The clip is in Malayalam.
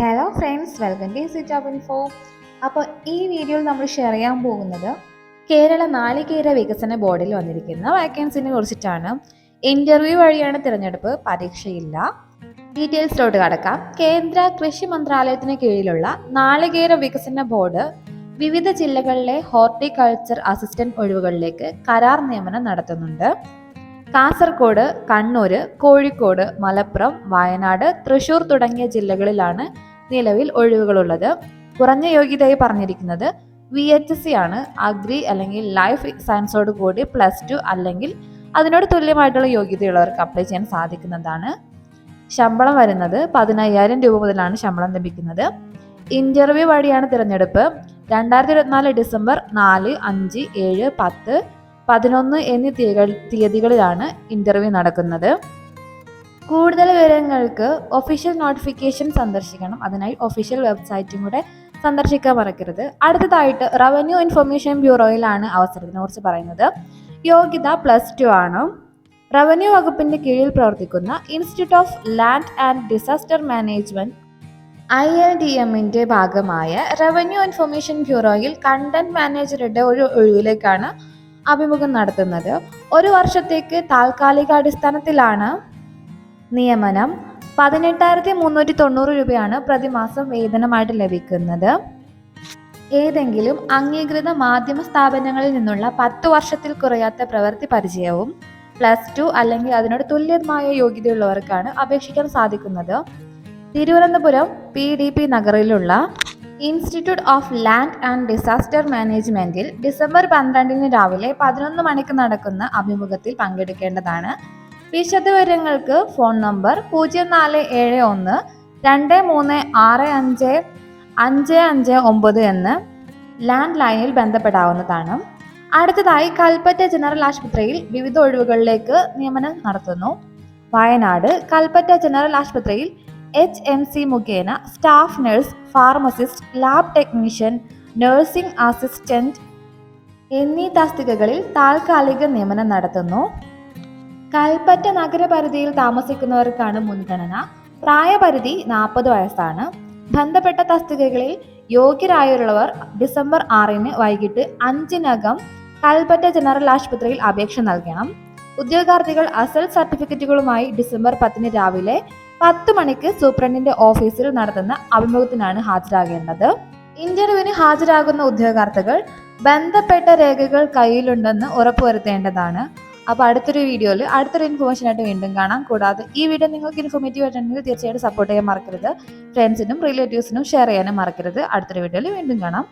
Hello friends welcome to C job info അപ്പോൾ ഈ വീഡിയോയിൽ നമ്മൾ ഷെയർ ചെയ്യാൻ പോകുന്നത് കേരള നാളികേര വികസന ബോർഡിൽ വന്നിരിക്കുന്ന വാക്കൻസിനെ കുറിച്ചിട്ടാണ്. ഇന്റർവ്യൂ വഴിയാണ് തിരഞ്ഞെടുപ്പ് പരീക്ഷയില്ല. ഡീറ്റെയിൽസിലോട്ട് കടക്കാം. കേന്ദ്ര കൃഷി മന്ത്രാലയത്തിന് കീഴിലുള്ള നാളികേര വികസന ബോർഡ് വിവിധ ജില്ലകളിലെ ഹോർട്ടിക്കൾച്ചർ അസിസ്റ്റന്റ് ഒഴിവുകളിലേക്ക് കരാർ നിയമനം നടത്തുന്നുണ്ട്. കാസർഗോഡ് കണ്ണൂർ കോഴിക്കോട് മലപ്പുറം വയനാട് തൃശൂർ തുടങ്ങിയ ജില്ലകളിലാണ് നിലവിൽ ഒഴിവുകളുള്ളത്. കുറഞ്ഞ യോഗ്യതയായി പറഞ്ഞിരിക്കുന്നത് വി എച്ച് സി ആണ്. അഗ്രി അല്ലെങ്കിൽ ലൈഫ് സയൻസോട് കൂടി പ്ലസ് ടു അല്ലെങ്കിൽ അതിനോട് തുല്യമായിട്ടുള്ള യോഗ്യതയുള്ളവർക്ക് അപ്ലൈ ചെയ്യാൻ സാധിക്കുന്നതാണ്. ശമ്പളം വരുന്നത് പതിനയ്യായിരം രൂപ മുതലാണ് ശമ്പളം ലഭിക്കുന്നത്. ഇന്റർവ്യൂ വഴിയാണ് തിരഞ്ഞെടുപ്പ്. രണ്ടായിരത്തി ഇരുപത്തിനാല് ഡിസംബർ നാല് അഞ്ച് ഏഴ് പത്ത് പതിനൊന്ന് എന്നീ തീയതികൾ തീയതികളിലാണ് ഇന്റർവ്യൂ നടക്കുന്നത്. കൂടുതൽ വിവരങ്ങൾക്ക് ഒഫീഷ്യൽ നോട്ടിഫിക്കേഷൻ സന്ദർശിക്കണം. അതിനായി ഒഫീഷ്യൽ വെബ്സൈറ്റും കൂടെ സന്ദർശിക്കാൻ മറക്കരുത്. അടുത്തതായിട്ട് റവന്യൂ ഇൻഫർമേഷൻ ബ്യൂറോയിലാണ് അവസരത്തിനെ കുറിച്ച് പറയുന്നത്. യോഗ്യത പ്ലസ് ടു ആണ്. റവന്യൂ വകുപ്പിന്റെ കീഴിൽ പ്രവർത്തിക്കുന്ന institute of land and disaster management I L D എമ്മിന്റെ ഭാഗമായ റവന്യൂ ഇൻഫർമേഷൻ ബ്യൂറോയിൽ കണ്ടന്റ് മാനേജറുടെ ഒരു ഒഴിവിലേക്കാണ് അഭിമുഖം നടത്തുന്നത്. ഒരു വർഷത്തേക്ക് താൽക്കാലിക അടിസ്ഥാനത്തിലാണ് നിയമനം. പതിനെട്ടായിരത്തി മുന്നൂറ്റി തൊണ്ണൂറ് രൂപയാണ് പ്രതിമാസം വേതനമായിട്ട് ലഭിക്കുന്നത്. ഏതെങ്കിലും അംഗീകൃത മാധ്യമ സ്ഥാപനങ്ങളിൽ നിന്നുള്ള പത്ത് വർഷത്തിൽ കുറയാത്ത പ്രവൃത്തി പരിചയവും പ്ലസ് ടു അല്ലെങ്കിൽ അതിനോട് തുല്യമായ യോഗ്യതയുള്ളവർക്കാണ് അപേക്ഷിക്കാൻ സാധിക്കുന്നത്. Thiruvananthapuram P D P നഗറിലുള്ള institute of land and disaster മാനേജ്മെന്റിൽ ഡിസംബർ പന്ത്രണ്ടിന് രാവിലെ പതിനൊന്ന് മണിക്ക് നടക്കുന്ന അഭിമുഖത്തിൽ പങ്കെടുക്കേണ്ടതാണ്. വിശദവിവരങ്ങൾക്ക് ഫോൺ നമ്പർ പൂജ്യം നാല് ഏഴ് ഒന്ന് രണ്ട് മൂന്ന് ആറ് അഞ്ച് അഞ്ച് അഞ്ച് ഒമ്പത് എന്ന് ലാൻഡ് ലൈനിൽ ബന്ധപ്പെടാവുന്നതാണ്. അടുത്തതായി കൽപ്പറ്റ ജനറൽ ആശുപത്രിയിൽ വിവിധ ഒഴിവുകളിലേക്ക് നിയമനം നടത്തുന്നു. വയനാട് കൽപ്പറ്റ ജനറൽ ആശുപത്രിയിൽ എച്ച് എം സി മുഖേന staff nurse pharmacist lab technician nursing assistant എന്നീ തസ്തികകളിൽ താൽക്കാലിക നിയമനം നടത്തുന്നു. കൽപ്പറ്റ നഗരപരിധിയിൽ താമസിക്കുന്നവർക്കാണ് മുൻഗണന. പ്രായപരിധി നാൽപ്പത് വയസ്സാണ്. ബന്ധപ്പെട്ട തസ്തികകളിൽ യോഗ്യരായുള്ളവർ ഡിസംബർ ആറിന് വൈകിട്ട് അഞ്ചിനകം കൽപ്പറ്റ ജനറൽ ആശുപത്രിയിൽ അപേക്ഷ നൽകണം. ഉദ്യോഗാർത്ഥികൾ അസൽ സർട്ടിഫിക്കറ്റുകളുമായി ഡിസംബർ പത്തിന് രാവിലെ പത്ത് മണിക്ക് സൂപ്രണ്ടിന്റെ ഓഫീസിൽ നടത്തുന്ന അഭിമുഖത്തിനാണ് ഹാജരാകേണ്ടത്. ഇന്റർവ്യൂവിന് ഹാജരാകുന്ന ഉദ്യോഗാർത്ഥികൾ ബന്ധപ്പെട്ട രേഖകൾ കയ്യിലുണ്ടെന്ന് ഉറപ്പുവരുത്തേണ്ടതാണ്. അപ്പോൾ അടുത്തൊരു വീഡിയോയിൽ അടുത്തൊരു ഇൻഫോർമേഷൻ ആയിട്ട് വീണ്ടും കാണാം. കൂടാതെ ഈ വീഡിയോ നിങ്ങൾക്ക് ഇൻഫോർമേറ്റീവ് ആയിട്ടുണ്ടെങ്കിൽ തീർച്ചയായിട്ടും സപ്പോർട്ട് ചെയ്യാൻ മറക്കരുത്. ഫ്രണ്ട്സിനും റിലേറ്റീവ്സിനും ഷെയർ ചെയ്യാനും മറക്കരുത്. അടുത്തൊരു വീഡിയോയിൽ വീണ്ടും കാണാം.